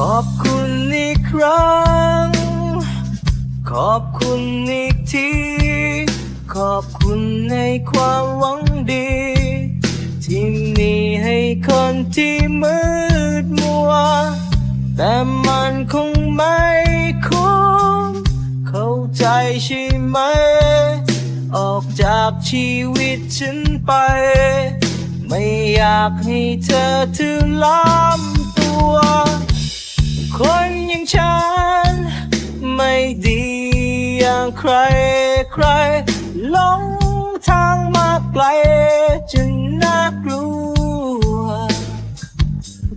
ขอบคุณอีกครั้ง ขอบคุณอีกที ขอบคุณในความหวังดี ที่มีให้คนที่มืดมัว แต่มันคงไม่คุ้มเข้าใจใช่ไหม ออกจากชีวิตฉันไป ไม่อยากให้เธอถือล้ำตัว คนอย่างฉัน ไม่ดีอย่างใครใครหลงทางมาไกลจนน่ากลัว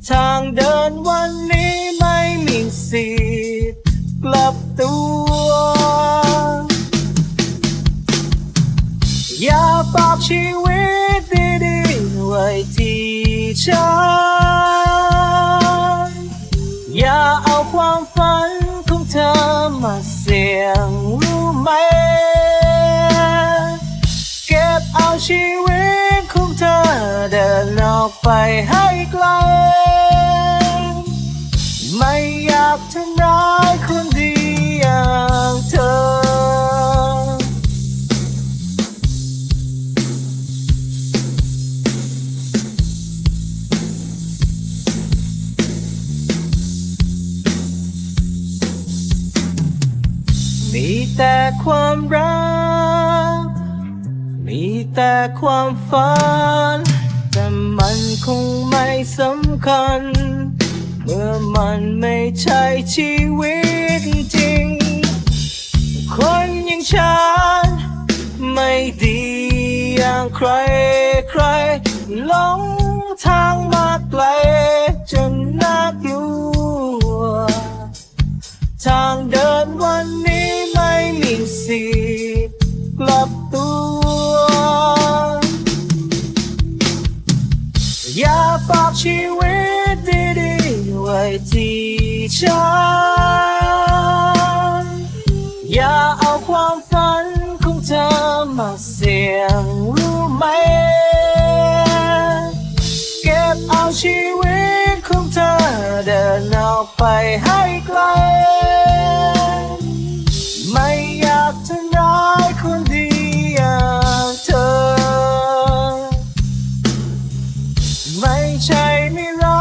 ทางเดินวันนี้ไม่มีสิทธิ์กลับตัว อย่าฝากชีวิตดีๆไว้ที่ฉัน อย่าเอาความฝันของเธอมาเสี่ยงรู้ไหม เก็บเอาชีวิตของเธอเดินออกไปให้ไกล มีแต่ความรัก มีแต่ความฝัน แต่มันคงไม่สำคัญ เมื่อมันไม่ใช่ชีวิตจริง คนอย่างฉัน ไม่ดีอย่างใครใครหลงทางมาไกล ชีวิตดีๆไว้ที่ฉันอย่าเอาความฝันของเธอมาเสี่ยงรู้ไหม เก็บเอาชีวิตของเธอเดินออกไปให้ไกล ใช่ไม่รั